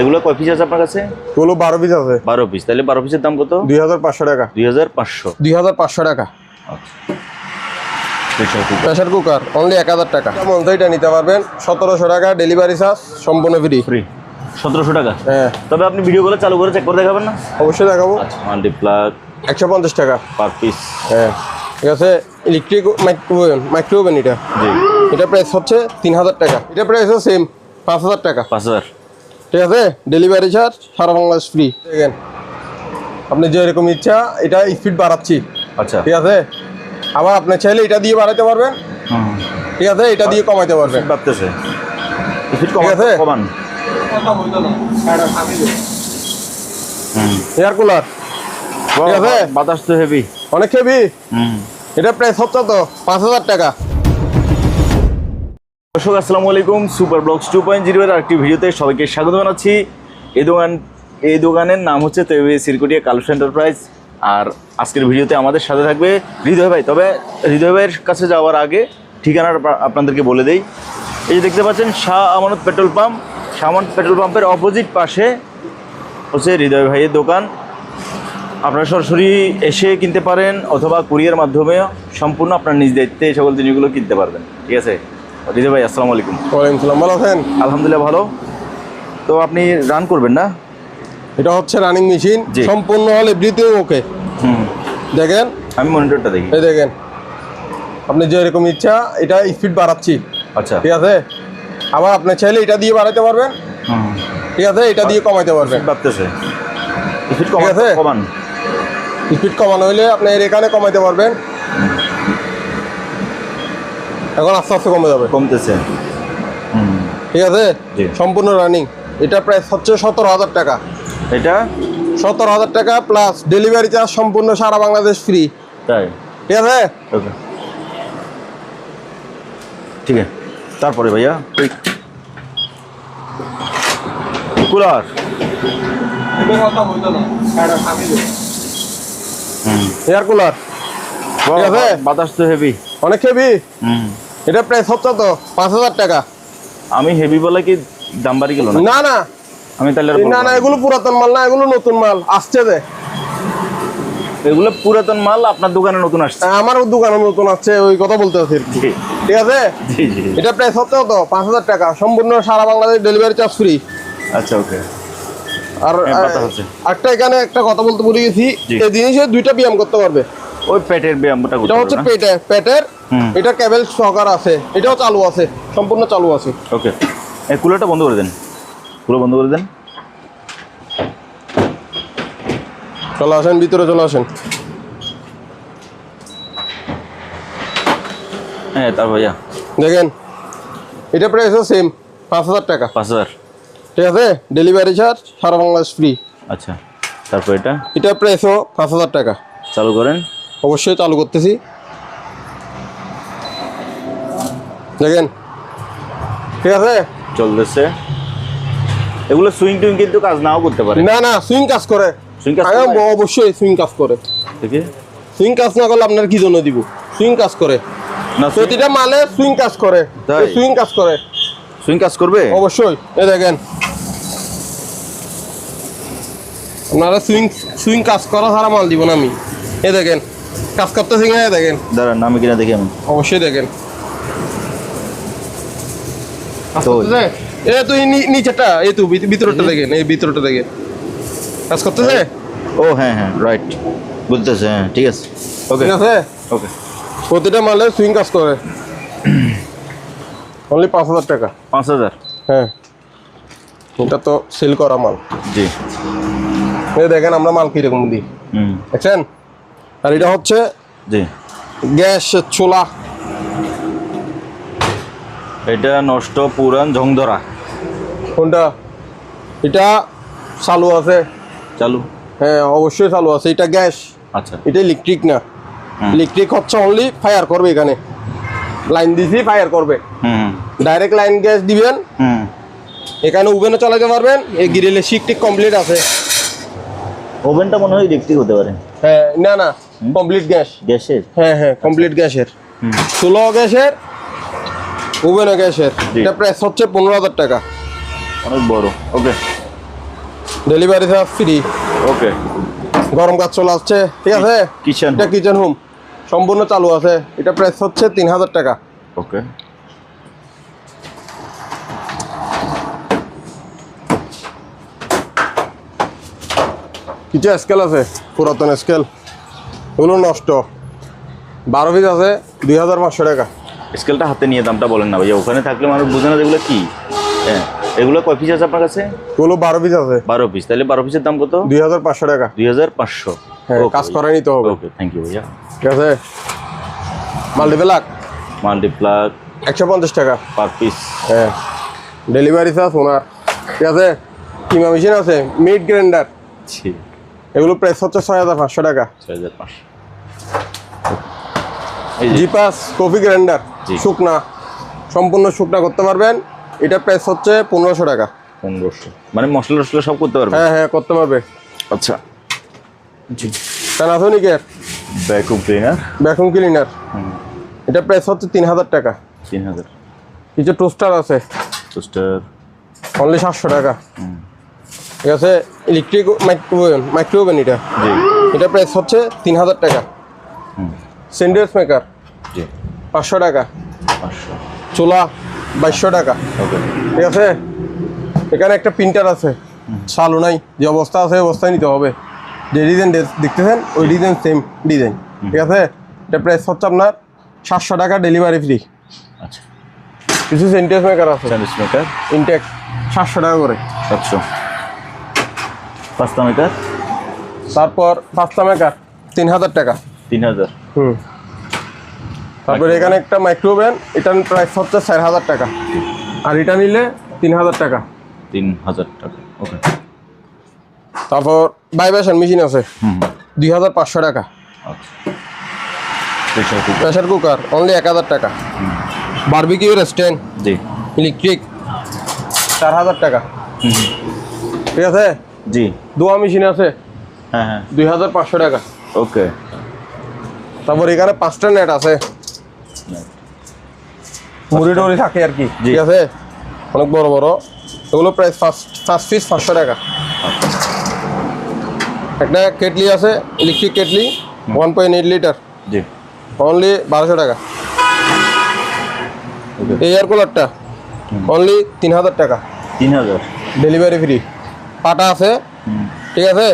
এগুলো কয় পিস আছে আপনার কাছে? এগুলো বারো পিস আছে। বারো পিস তাহলে বারো পিসের দাম কত? দুই হাজার পাঁচশো টাকা। দুই হাজার পাঁচশো। দুই হাজার পাঁচশো টাকা। প্রেশার কুকার অনলি এক হাজার টাকা। যেমন তো এটা নিতে পারবেন সতেরোশো টাকা ডেলিভারি চার্জ সম্পূর্ণ ফ্রি ফ্রি সতেরোশো টাকা? হ্যাঁ। তবে আপনি ভিডিওগুলো চালু করে চেক করে দেখাবেন না? অবশ্যই দেখাবো। আচ্ছা মাল্টিপ্লাগ একশো পঞ্চাশ টাকা। পার পিস হ্যাঁ। ঠিক আছে? ইলেকট্রিক মাইক্রোওভেন মাইক্রোওভেন এটা। জি। এটা প্রাইস হচ্ছে তিন হাজার টাকা। এটা প্রাইসও সেম পাঁচ হাজার টাকা। পাঁচ হাজার। ঠিক আছে? ডেলিভারি চার্জ সারা বাংলাদেশ ফ্রি দেখেন আপনি যেরকম ইচ্ছা এটা স্পিড বাড়াচ্ছি। আচ্ছা। ঠিক আছে? আবার আপনি চাইলে এটা দিয়ে বাড়াতে পারবেন। ঠিক আছে? এটা দিয়ে কমাইতে পারবেন। ফিট ঠিক আছে? কমান। এয়ার কুলার ঠিক আছে? বাতাস তো হেভি অনেক হেভি হুম। এটা প্রাইস হচ্ছে তো পাঁচ হাজার টাকা। দর্শক, আসসালামু আলাইকুম। Super blogs two point zero এর আরেকটি ভিডিওতে সবাইকে স্বাগত জানাচ্ছি। এই দোকান, এই দোকানের নাম হচ্ছে তৈরি সিরকুটিয়া কালুস এন্টারপ্রাইজ। আর আজকের ভিডিওতে আমাদের সাথে থাকবে হৃদয় ভাই। তবে হৃদয় ভাইয়ের কাছে যাওয়ার আগে ঠিকানাটা আপনাদেরকে বলে দেই। এই যে দেখতে পাচ্ছেন, Shah Amanat petrol pump. Shah Amanat petrol পাম্পের অপোজিট পাশে হচ্ছে হৃদয় ভাইয়ের দোকান। আপনারা সরাসরি এসে কিনতে পারেন অথবা কুরিয়ার মাধ্যমেও সম্পূর্ণ আপনার নিজ দায়িত্বে এই সকল জিনিসগুলো কিনতে পারবেন। ঠিক আছে? হৃদয় ভাই আসসালামু আলাইকুম। ওয়ালাইকুম সালাম ভালো আছেন? আলহামদুলিল্লাহ ভালো। তো আপনি রান করবেন না? এটা হচ্ছে রানিং মেশিন। সম্পূর্ণ হল এভরিথিং ওকে হুম। দেখেন? আমি মনিটরটা দেখি। এই দেখেন। আপনি যেরকম ইচ্ছা এটা স্পিড বাড়াচ্ছি। আচ্ছা। ঠিক আছে? আবার আপনি চাইলে এটা দিয়ে বাড়াতে পারবেন। হুম। ঠিক আছে? এটা দিয়ে কমাইতে পারবেন। বাড়তেছে। স্পিড আছে? কমান। স্পিড কমানো হইলে আপনি এর এখানে কমাইতে পারবেন। এখন আস্তে আস্তে কমে যাবে। কমতেছে। ঠিক আছে? সম্পূর্ণ রানিং এটা প্রাইস হচ্ছে সতেরো হাজার টাকা। এটা? সতেরো হাজার টাকা প্লাস ডেলিভারি চার্জ সম্পূর্ণ সারা বাংলাদেশ ফ্রি তাই? ঠিক আছে? ওকে। ঠিক আছে। তারপরে ভাইয়া? কুলার? Air cooler? বাতাস তো হেভি অনেক হেভি হুম। এটা প্রাইস হচ্ছে তো পাঁচ হাজার টাকা। আমি হেভি বলে কি দাম বাড়ি গেল না না। আমি তাহলে আর না না এগুলো পুরাতন মাল না এগুলো নতুন মাল আসছে যে। এগুলো পুরাতন মাল আপনার দোকানে নতুন আসছে। আমারও দোকানে নতুন আসছে ওই কথা বলতে আছি আর ঠিক আছে? এটা প্রাইস হচ্ছে তো পাঁচ হাজার টাকা। সম্পূর্ণ সারা বাংলাদেশ ডেলিভারি চার্জ ফ্রি আচ্ছা ওকে আর হ্যাঁ, হচ্ছে। একটা এখানে একটা কথা বলতে ভুলে গেছি। এই জিনিসে দুইটা ব্যায়াম করতে পারবে। ওই পেটের ব্যায়ামটা এটা হচ্ছে পেটে পেটের এটা কেবল সহকার আছে এটাও চালু আছে সম্পূর্ণ চালু আছে। ওকে। এই কুলারটা বন্ধ করে দেন। কুলো বন্ধ করে দেন। চলে আসেন ভিতরে চলে আসেন। হ্যাঁ তার ভাইয়া। দেখেন এটা প্রাইসও সেম পাঁচ হাজার টাকা। পাঁচ হাজার। ঠিক আছে? ডেলিভারি চার্জ সারা বাংলাদেশ ফ্রি আচ্ছা তারপর এটা? এটা প্রাইসও পাঁচ হাজার টাকা। চালু করেন। অবশ্যই চালু করতেছি। দেখেন। ঠিক আছে? চলতেছে। এগুলো সুইং টুইং কিন্তু কাজ নাও করতে পারে। না না সুইং কাজ করে। সুইং কাজ করে? অবশ্যই সুইং কাজ করে। দেখি। সুইং কাজ না করলে আপনার কি জন্য দিব? সুইং কাজ করে। না প্রতিটা মালে সুইং কাজ করে? সুইং কাজ করে। সুইং কাজ করবে? অবশ্যই। এ দেখেন। আপনারা সুইং সুইং কাজ করা ছাড়া মাল দিব না আমি। এ দেখেন। কাজ করতেছি না এ দেখেন। দাঁড়ান আমি কিনা দেখি আমি অবশ্যই দেখেন। তো- এই তো ভিতরটা দেখেন এই ভিতরটা দেখেন। কাজ করতেছে ও হ্যাঁ হ্যাঁ রাইট বুঝতেছে হ্যাঁ ঠিক আছে। ওকে ঠিক আছে? ওকে প্রতিটা মালে সুইং কাজ করে। অনলি পাঁচ হাজার টাকা। পাঁচ হাজার? হ্যাঁ। এটা তো সেল করা মাল। জি। দেখেন আমরা মাল কীরকম দিই। হুম। দেখছেন? আর এটা হচ্ছে জি। গ্যাস চুলা। এটা নষ্ট পুরান ঝংধরা। কোনটা? এটা চালু আছে। চালু? হ্যাঁ অবশ্যই চালু আছে। এটা গ্যাস। আচ্ছা। এটা ইলেকট্রিক না। ইলেকট্রিক হচ্ছে অনলি ফায়ার করবে এখানে। লাইন দিছি ফায়ার করবে। হুম। ডাইরেক্ট লাইন গ্যাস দিবেন। হুম। এখানে ওভেনও চালাতে পারবেন। এই গ্রিলে শিক কমপ্লিট আছে। ওভেনটা মনে হয় ইলেকট্রিক হতে পারে। হ্যাঁ না না। Complete gas? গ্যাসের? হ্যাঁ হ্যাঁ কমপ্লিট গ্যাসের। ষোলো গ্যাসের ওভেনও গ্যাসের। এটা প্রাইস হচ্ছে পনেরো হাজার টাকা। অনেক বড়। Okay. Delivery charge free okay. গরম কাজ চলে আসছে। ঠিক আছে? কিচেন এটা কিচেন হোম। সম্পূর্ণ চালু আছে। এটা প্রাইস হচ্ছে তিন হাজার টাকা। ওকে। কিছু স্কেল আছে? পুরাতন স্কেল এগুলো নষ্ট। বারো পিস আছে দুই হাজার পাঁচশো টাকা। স্কেলটা হাতে নিয়ে দামটা বলেন না ভাইয়া ওখানে থাকলে মানুষ বুঝে না যে এগুলো কি। হ্যাঁ এগুলো কয় পিস আছে আপনার কাছে? এগুলো বারো পিস আছে। বারো পিস তাহলে বারো পিসের দাম কত? দুই হাজার পাঁচশো টাকা। দুই হাজার পাঁচশো। হ্যাঁ কাজ করে নিতে হবে। ওকে থ্যাংক ইউ ভাইয়া। ঠিক আছে? মাল্টিপ্লাক মাল্টিপ্লাক একশো পঞ্চাশ টাকা। পার পিস হ্যাঁ। ডেলিভারি চার্জ ওনার। ঠিক আছে? কিমা মেশিন আছে মিড গ্রাইন্ডার এগুলো প্রাইস হচ্ছে ছয় হাজার পাঁচশো টাকা। ছয় হাজার পাঁচশো। জিপাস কফি গ্রাইন্ডার জি। শুকনা। সম্পূর্ণ শুকনা করতে পারবেন। এটা প্রাইস হচ্ছে পনেরোশো টাকা। পনেরোশো। মানে মশলা টসলা সব করতে পারবে হ্যাঁ হ্যাঁ করতে পারবে। আচ্ছা। জি। প্যানাসোনিকের ব্যাকুম ক্লিনার ভ্যাকুম ক্লিনার এটা প্রাইস হচ্ছে তিন হাজার টাকা। তিন হাজার কিছু টোস্টার আছে। টোস্টার অনলি সাতশো টাকা। ঠিক আছে? ইলেকট্রিক মাইক্রোওভেন মাইক্রোওভেন এটা। জি। এটা প্রাইস হচ্ছে তিন হাজার টাকা। স্যান্ডউইচ মেকার জি। পাঁচশো টাকা। পাঁচশো। চুলা বাইশশো টাকা। ওকে। ঠিক আছে? এখানে একটা প্রিন্টার আছে। চালু নাই। যে অবস্থা আছে অবস্থায় নিতে হবে। যে ডিজাইন দেখতেছেন ওই ডিজাইন সেম ডিজাইন ঠিক আছে? এটা প্রাইস হচ্ছে আপনার সাতশো টাকা ডেলিভারি ফ্রি আচ্ছা। কিছু সেন্টেন্স মেকার আছে। স্যান্ডউইচ মেকার ইনটেক সাতশো টাকা করে। সাতশো। পাস্তা মেকার তারপর পাঁচটা মেকার তিন হাজার টাকা। তিন হাজার হুম। তারপর এখানে একটা মাইক্রোওভেন এটার প্রাইস হচ্ছে চার হাজার টাকা। আর এটা নিলে তিন হাজার টাকা। তিন হাজার টাকা ওকে। তারপর ভাইব্রেশন মেশিন আছে। দুই হাজার পাঁচশো টাকা। প্রেশার কুকার অনলি এক হাজার টাকা। বারবিকিউ রেস্টুরেন্ট জি। ইলেকট্রিক চার হাজার টাকা। ঠিক আছে? জি। দোয়া মেশিন আছে। হ্যাঁ হ্যাঁ। দুই হাজার পাঁচশো টাকা। ওকে। তারপর এখানে পাঁচটা নেট আছে। মুড়ি টুড়ি থাকে আর কি। ঠিক আছে? অনেক বড় বড়। এগুলো প্রাইস ফার্স্ট ফার্স্ট পিস পাঁচশো টাকা। একটা কেটলি আছে electric kettle one point eight litre জি। অনলি বারোশো টাকা। এয়ার কুলারটা অনলি তিন হাজার টাকা। তিন হাজার। ডেলিভারি ফ্রি পাটা আছে ঠিক আছে?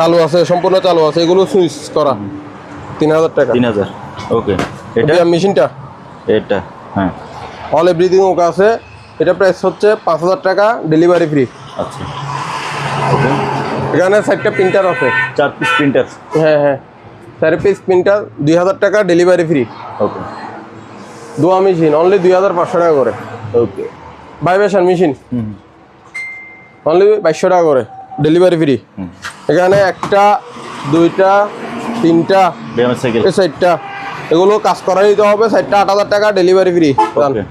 চালু আছে সম্পূর্ণ চালু আছে। এগুলো সুইচ করা। তিন হাজার টাকা তিন হাজার ওকে এটা মেশিনটা? এটা হ্যাঁ। অল এভরিথিং ওকে আছে। এটা প্রাইস হচ্ছে পাঁচ হাজার টাকা ডেলিভারি ফ্রি আচ্ছা। ওকে। এখানে সাইডটা প্রিন্টার আছে। চার পিস প্রিন্টার হ্যাঁ হ্যাঁ। চার পিস প্রিন্টার দুই হাজার টাকা ডেলিভারি ফ্রি ওকে। দোয়া মেশিন অনলি দুই হাজার পাঁচশো টাকা করে। ওকে। ভাইব্রেশন মেশিন হুম অনলি বাইশশো টাকা করে। Delivery free hmm. এখানে একটা দুইটা তিনটা এই সাইডটা। এগুলো কাজ করা নিতে হবে সাইডটা আট হাজার টাকা delivery free okay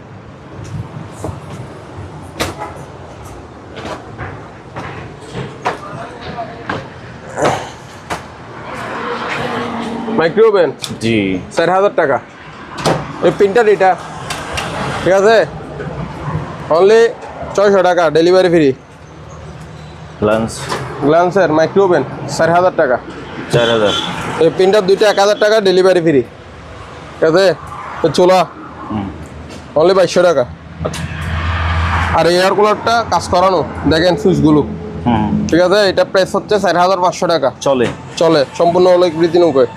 micro oven? জি। চার হাজার টাকা। এই প্রিন্টার এটা ঠিক আছে? অনলি ছয়শো টাকা ডেলিভারি ফ্রি লাঞ্চ গ্লান্সের মাইক্রোওভেন চার হাজার টাকা। চার হাজার। এই প্রিন্টার দুইটা এক হাজার টাকা ডেলিভারি ফ্রি ঠিক আছে? চোলা। অনলি বাইশশো টাকা। আর এয়ার কুলারটা কাজ করানো দেখেন সুইচগুলো। হুম। ঠিক আছে? এটা প্রাইস হচ্ছে চার হাজার পাঁচশো টাকা। চলে। চলে। সম্পূর্ণ হলো বৃদ্ধি নৌকোয়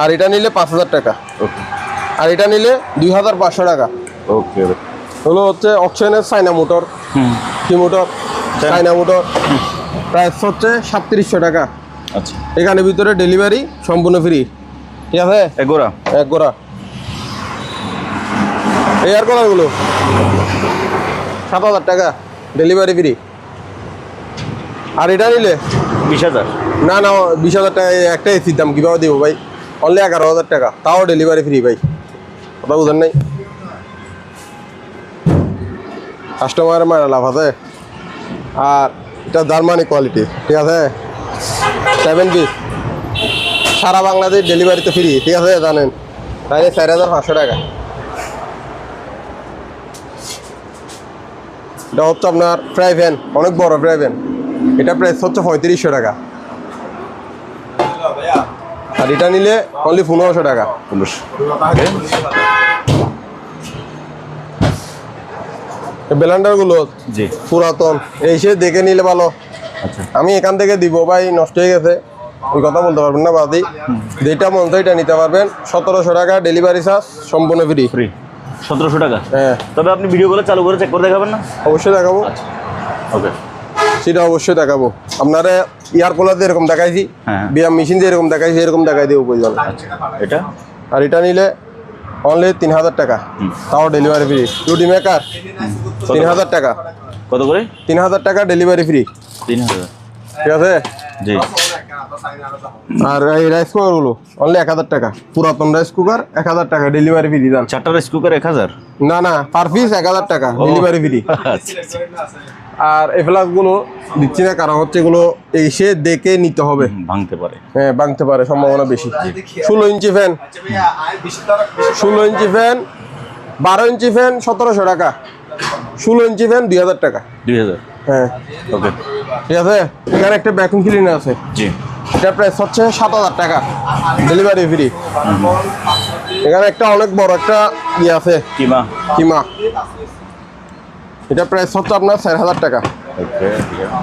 আর এটা নিলে পাঁচ হাজার টাকা। ওকে। আর এটা নিলে দুই হাজার পাঁচশো টাকা। ওকে। হলো হচ্ছে অকশনের চাইনা মোটর। কি মোটর? China motor. প্রাইস হচ্ছে সাতত্রিশশো টাকা। আচ্ছা। এখানে ভিতরে ডেলিভারি সম্পূর্ণ ফ্রি ঠিক আছে? এগোরা এক গোড়া। এয়ার কলারগুলো সাত হাজার টাকা। ডেলিভারি ফ্রি আর এটা নিলে? বিশ হাজার। না না বিশ হাজার টাকা এই একটা এসির দাম কীভাবে দিব ভাই? অনলি এগারো হাজার টাকা। তাও ডেলিভারি ফ্রি ভাই। কথা বুঝেন নাই? কাস্টমারের মারা লাভ আছে। আর এটা জার্মানি কোয়ালিটি ঠিক আছে? সেভেন পিস সারা বাংলাদেশ ডেলিভারিতে ফ্রি ঠিক আছে জানেন? তাহলে চার হাজার পাঁচশো টাকা। এটা হচ্ছে আপনার ফ্রাই ফ্যান অনেক বড় ফ্রাই ফ্যান এটা প্রাইস হচ্ছে পঁয়ত্রিশশো টাকা। আর এটা নিলে অনলি পনেরোশো টাকা। পনেরোশো ব্লেন্ডারগুলো জি। পুরাতন। এসে দেখে নিলে ভালো। আমি এখান থেকে দিব ভাই নষ্ট হয়ে গেছে। ওই কথা বলতে পারবেন না বাদি যেটা মন চাই এটা নিতে পারবেন। সতেরোশো টাকা ডেলিভারি চার্জ সম্পূর্ণ ফ্রি ফ্রি সতেরোশো টাকা? হ্যাঁ। তবে আপনি ভিডিও করে চালু করে চেক করে দেখাবেন না? অবশ্যই দেখাবো। ওকে সেটা অবশ্যই দেখাবো। আপনারা ইয়ার কুলার যেরকম দেখাইছি হ্যাঁ। বিয়াম মেশিন যেরকম দেখাইছি এরকম দেখাই দেবো প্রয়োজন। এটা? আর এটা নিলে অনলি তিন হাজার টাকা। তাও ডেলিভারি ফ্রি রুটি মেকার তিন হাজার টাকা। কত করে? তিন হাজার টাকা ডেলিভারি ফ্রি তিন হাজার ঠিক আছে? জি। আর এই রাইস কুকারগুলো অনলি এক হাজার টাকা। পুরাতন রাইস কুকার এক হাজার টাকা ডেলিভারি ফ্রি দাম চারটা রাইস কুকার এক হাজার? না না পার পিস এক হাজার টাকা ডেলিভারি ফ্রি আচ্ছা আচ্ছা। আর এই ফ্লাক্সগুলো দিচ্ছি না কারণ হচ্ছে এগুলো এসে দেখে নিতে হবে। ভাঙতে পারে। হ্যাঁ ভাঙতে পারে সম্ভাবনা বেশি। ষোলো ইঞ্চি ফ্যান ষোলো ইঞ্চি ফ্যান বারো ইঞ্চি ফ্যান সতেরোশো টাকা। ষোলো ইঞ্চি ফ্যান দুই হাজার টাকা। দুই হাজার। হ্যাঁ। ওকে। ঠিক আছে? এখানে একটা ভ্যাকুম ক্লিনার আছে। জি। এটা প্রাইস হচ্ছে সাত হাজার টাকা। ডেলিভারি ফ্রি এখানে একটা অনেক বড় একটা ইয়ে আছে। কিমা। কিমা। এটা প্রাইস হচ্ছে আপনার চার হাজার টাকা। ওকে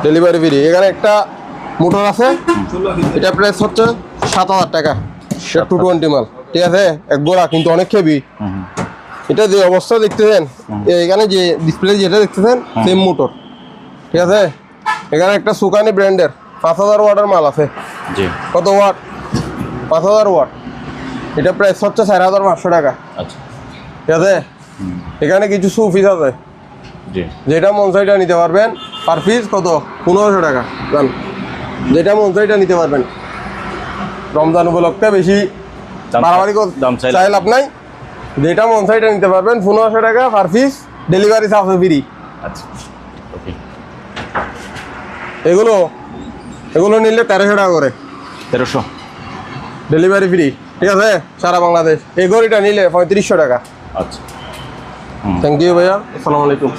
ডেলিভারি ফ্রি এখানে একটা মোটর আছে। এটা প্রাইস হচ্ছে সাত হাজার টাকা। টু টোয়েন্টি মাল। ঠিক আছে? এক গোড়া কিন্তু অনেক খেবি এটা যে অবস্থা দেখতেছেন এখানে যে ডিসপ্লে যেটা দেখতেছেন সেম মোটর ঠিক আছে? এখানে একটা সুকানি ব্র্যান্ডের পাঁচ হাজার ওয়াটের মাল আছে। কত ওয়াট? পাঁচ হাজার ওয়াট। এটা প্রাইস হচ্ছে চার হাজার পাঁচশো টাকা। আচ্ছা। ঠিক আছে? এখানে কিছু সুফিস আছে। যেটা মন চাইটা নিতে পারবেন পার পিস কত? পনেরোশো টাকা। জান। যেটা মন চাইটা নিতে পারবেন। রমজান উপলক্ষে বেশি বাড়াবাড়ি দাম চাই লাভ নাই। যেটা মন সাইডে নিতে পারবেন। পনেরোশো টাকা per piece delivery charge free আচ্ছা ওকে এগুলো এগুলো নিলে তেরোশো টাকা করে। তেরোশো। ডেলিভারি ফ্রি ঠিক আছে? সারা বাংলাদেশ। এই ঘড়িটা নিলে পঁয়ত্রিশশো টাকা। আচ্ছা। থ্যাংক ইউ ভাইয়া। আসসালামু আলাইকুম।